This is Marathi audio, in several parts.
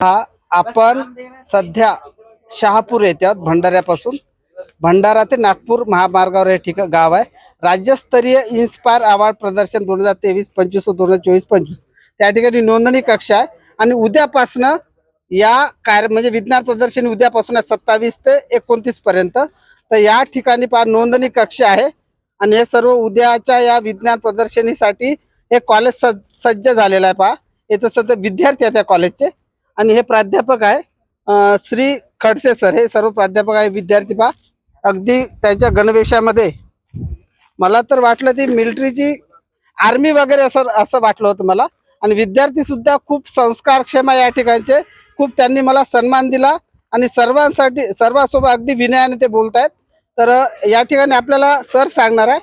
हा आपण सध्या शहापूर येथे आहोत भंडाऱ्यापासून. भंडारा ते नागपूर महामार्गावर हे ठिकाण गाव आहे. राज्यस्तरीय इन्स्पायर अवॉर्ड प्रदर्शन दोन हजार तेवीस पंचवीस दोन हजार चोवीस पंचवीस. त्या ठिकाणी नोंदणी कक्षा आहे. आणि उद्यापासनं या कार्य म्हणजे विज्ञान प्रदर्शन उद्यापासून आहे सत्तावीस ते एकोणतीस पर्यंत. तर या ठिकाणी पहा नोंदणी कक्ष आहे. आणि हे सर्व उद्याच्या या विज्ञान प्रदर्शनीसाठी हे कॉलेज सज्ज सज्ज झालेलं आहे पहा. इथं सध्या विद्यार्थी आहेत त्या कॉलेजचे आणि हे प्राध्यापक आहे श्री खडसे सर. हे सर्व प्राध्यापक आहे विद्यार्थी पहा. अगदी त्यांच्या गणवेशामध्ये. मला तर वाटलं ती मिलिटरीची आर्मी वगैरे असं असं वाटलं होतं मला. आणि विद्यार्थी सुद्धा खूप संस्कारक्षम आहे या ठिकाणचे. खूप त्यांनी मला सन्मान दिला आणि सर्वांसाठी सर्वांसोबत अगदी विनयाने ते बोलत आहेत तर या ठिकाणी आपल्याला सर सांगणार आहे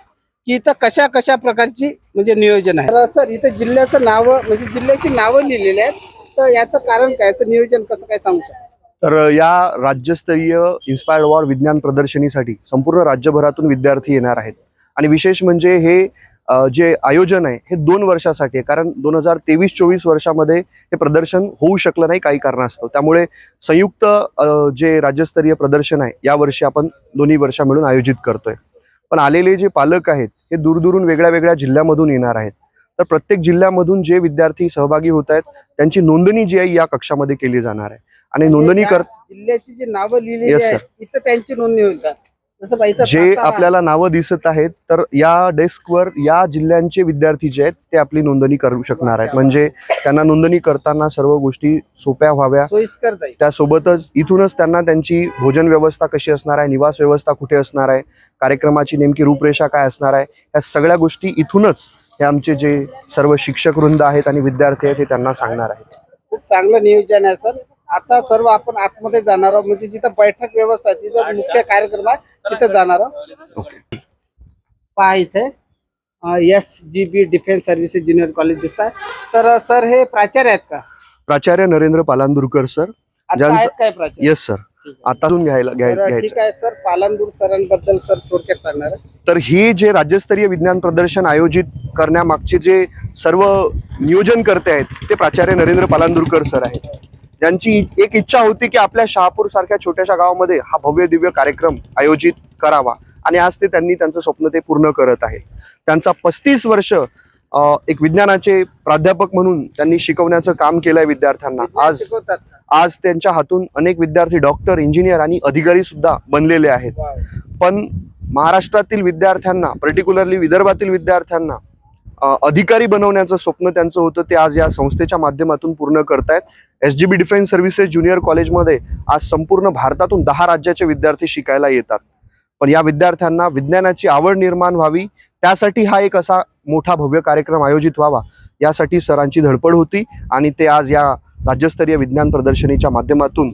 की इथं कशा कशा प्रकारची म्हणजे नियोजन आहे. तर सर इथं जिल्ह्याचं नावं म्हणजे जिल्ह्याची नावं लिहिलेली आहेत. तर याचं कारण काय? याचं नियोजन कसं काय सांगू शकतो? तर या राज्यस्तरीय इन्स्पायर्ड वॉर विज्ञान प्रदर्शनीसाठी संपूर्ण राज्यभरातून विद्यार्थी येणार आहेत. आणि विशेष म्हणजे हे जे आयोजन आहे हे दोन वर्षासाठी आहे. कारण दोन हजार तेवीस चोवीस वर्षामध्ये हे प्रदर्शन होऊ शकलं नाही काही कारणास्तव. त्यामुळे संयुक्त जे राज्यस्तरीय प्रदर्शन आहे यावर्षी आपण दोन्ही वर्षा मिळून आयोजित करतोय. पण आलेले जे पालक आहेत हे दूरदूरून वेगळ्या वेगळ्या जिल्ह्यामधून येणार आहेत. तर प्रत्येक जिल्ह्यामधून जे विद्यार्थी सहभागी होत आहेत त्यांची नोंदणी जी आहे या कक्षामध्ये केली जाणार आहे. आणि नोंदणी या कर जिल्ह्याची जी नावं लिहिलेली Yes, आहेत sir. इथं त्यांची नोंदणी होईल का? जसं जे सातारा, आपल्याला नावं दिसत आहेत तर या डेस्कवर या जिल्ह्यांचे विद्यार्थी जे आहेत ते आपली नोंदणी करू शकणार आहेत. म्हणजे त्यांना नोंदणी करताना सर्व गोष्टी सोप्या व्हाव्या. सोयीस्कर जाईल. त्यासोबतच इथूनच त्यांना त्यांची भोजन व्यवस्था कशी असणार आहे निवास व्यवस्था कुठे असणार आहे कार्यक्रमाची नेमकी रूपरेषा काय असणार आहे या सगळ्या गोष्टी इथूनच हे आमचे जे सर्व शिक्षक वृंद आहेत आणि विद्यार्थी आहेत हे त्यांना सांगणार आहेत. खूप चांगलं नियोजन आहे सर. आता सर्व आपण आतमध्ये जाणार आहोत. म्हणजे जिथं बैठक व्यवस्था आहे तिथं मुख्य कार्यक्रम आहे तिथं जाणार आहोत. ओके. पहा इथे. S G B defence services junior college दिसत आहे तर सर हे प्राचार्य आहेत का? प्राचार्य नरेंद्र पालांदूरकर सर. आता ज्यांचं- आहेत काय प्राचार्य? येस सर आतातून घ्यायला घ्याय- तर घ्यायचं. ठीक आहे सर. पालनदूर सरांबद्दल सर थोडक्यात सांगणार आहे. तर ही जे राज्यस्तरीय विज्ञान प्रदर्शन आयोजित करण्यामागचे जे सर्व नियोजन करते आहेत ते प्राचार्य नरेंद्र पालांदूरकर सर आहेत. त्यांची एक इच्छा होती की आपल्या शहापूर सारख्या छोट्याशा गावामध्ये हा भव्य दिव्य कार्यक्रम आयोजित करावा. आणि आज ते त्यांनी त्यांचं स्वप्न ते पूर्ण करत आहेत त्यांचा पस्तीस वर्ष एक विज्ञानाचे प्राध्यापक म्हणून त्यांनी शिकवण्याचं काम केलंय विद्यार्थ्यांना. आज आज त्यांच्या हातून अनेक विद्यार्थी डॉक्टर इंजिनियर आणि अधिकारी सुद्धा बनलेले आहेत. पण महाराष्ट्रातील विद्यार्थ्यांना पर्टिक्युलरली विदर्भातील विद्यार्थ्यांना अधिकारी बनवण्याचं स्वप्न त्यांचं होतं ते आज या संस्थेच्या माध्यमातून पूर्ण करतायत. S G B defence services junior कॉलेजमध्ये आज संपूर्ण भारतातून दहा राज्याचे विद्यार्थी शिकायला येतात. पण या विद्यार्थ्यांना विज्ञानाची आवड निर्माण व्हावी त्यासाठी हा एक असा मोठा भव्य कार्यक्रम आयोजित व्हावा यासाठी सरांची धडपड होती आणि ते आज या राज्यस्तरीय विज्ञान प्रदर्शनीच्या माध्यमातून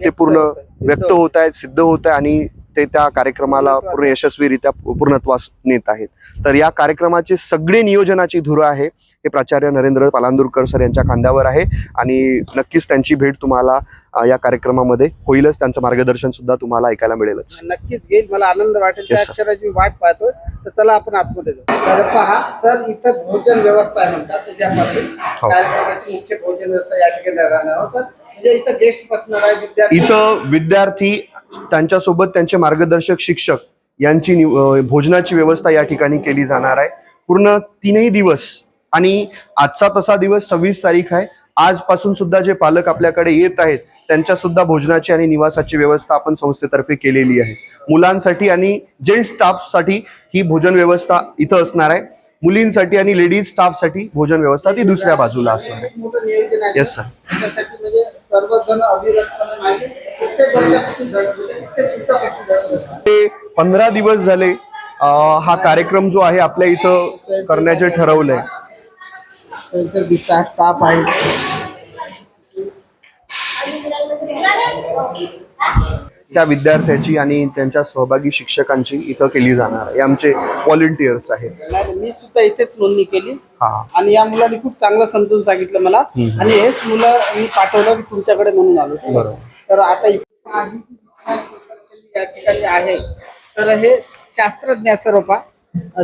ते पूर्ण व्यक्त होत आहेत सिद्ध होत आहे आणि ते त्या कार्यक्रमाला पूर्ण यशस्वीरित्या पूर्णत्वास नेत आहेत. तर या कार्यक्रमाचे सगळे नियोजनाची धुरं आहे हे प्राचार्य नरेंद्र पालांदूरकर सर यांच्या खांद्यावर आहे. आणि नक्कीच त्यांची भेट तुम्हाला या कार्यक्रमामध्ये होईलच. त्यांचं मार्गदर्शन सुद्धा तुम्हाला ऐकायला मिळेलच. नक्कीच घेईल. मला आनंद वाटेल. अक्षराची मी वाट पाहतोय. तर चला आपण आतमध्ये जाऊ. तर पहा सर इथं भोजन व्यवस्था आहे म्हणतात. उद्यापासून हो. कार्यक्रमाची मुख्य भोजन व्यवस्था या ठिकाणी राहणार सर. म्हणजे इथं गेस्ट बसणार आहे विद्यार्थी. इथं विद्यार्थी त्यांच्यासोबत त्यांचे मार्गदर्शक शिक्षक यांची भोजनाची व्यवस्था या ठिकाणी केली जाणार आहे. पूर्ण तीनही दिवस आणि आजचा तसा दिवस सव्वीस तारीख आहे. आजपासून सुद्धा जे पालक आपल्याकडे येत आहेत त्यांच्या सुद्धा भोजनाची आणि निवासाची व्यवस्था आपण संस्थेतर्फे केलेली आहे. मुलांसाठी आणि जेंट्स स्टाफसाठी ही भोजन व्यवस्था इथं असणार आहे. मुलींसाठी आणि लेडीज स्टाफसाठी भोजन व्यवस्था ती दुसऱ्या बाजूला असणार आहे. त्याच्यासाठी म्हणजे घडत म्हणजे. ते पंधरा दिवस झाले हा कार्यक्रम जो आहे आपल्या इथं करण्याचे ठरवलंय. आहे. त्या विद्यार्थ्याची आणि त्यांच्या सहभागी शिक्षकांची इथं केली जाणार आहे. आमचे व्हॉलेंटियर्स आहेत. नाही, मी सुद्धा इथेच नोंदणी केली. हा. आणि या मुलांनी खूप चांगलं समजून सांगितलं मला. आणि हेच मुलं मी पाठवलं की तुमच्याकडे म्हणून आलो. बरोबर. तर आता इथे माझी जी प्रदर्शनी या ठिकाणी आहे. तर हे शास्त्रज्ञ आहे सर्व पा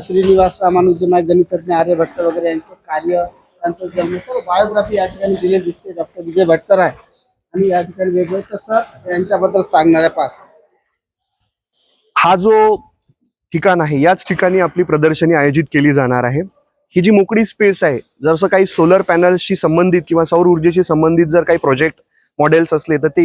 श्रीनिवास रामानुजन आहे गणितज्ञ आर्यभट्ट वगैरे यांचं कार्य त्यांचं जन्म सर्व बायोग्राफी या ठिकाणी दिले दिसते. डॉक्टर विजय भटकर आहे. आणि या ठिकाणी वेगवेगळे तसं यांच्याबद्दल सांगणाऱ्या पास हा जो ठिकाण आहे याच ठिकाणी आपली प्रदर्शनी आयोजित केली जाणार आहे. ही जी मोकळी स्पेस आहे जसं काही सोलर पॅनलशी संबंधित किंवा सौर ऊर्जेशी संबंधित जर काही प्रोजेक्ट मॉडेल्स असले तर ते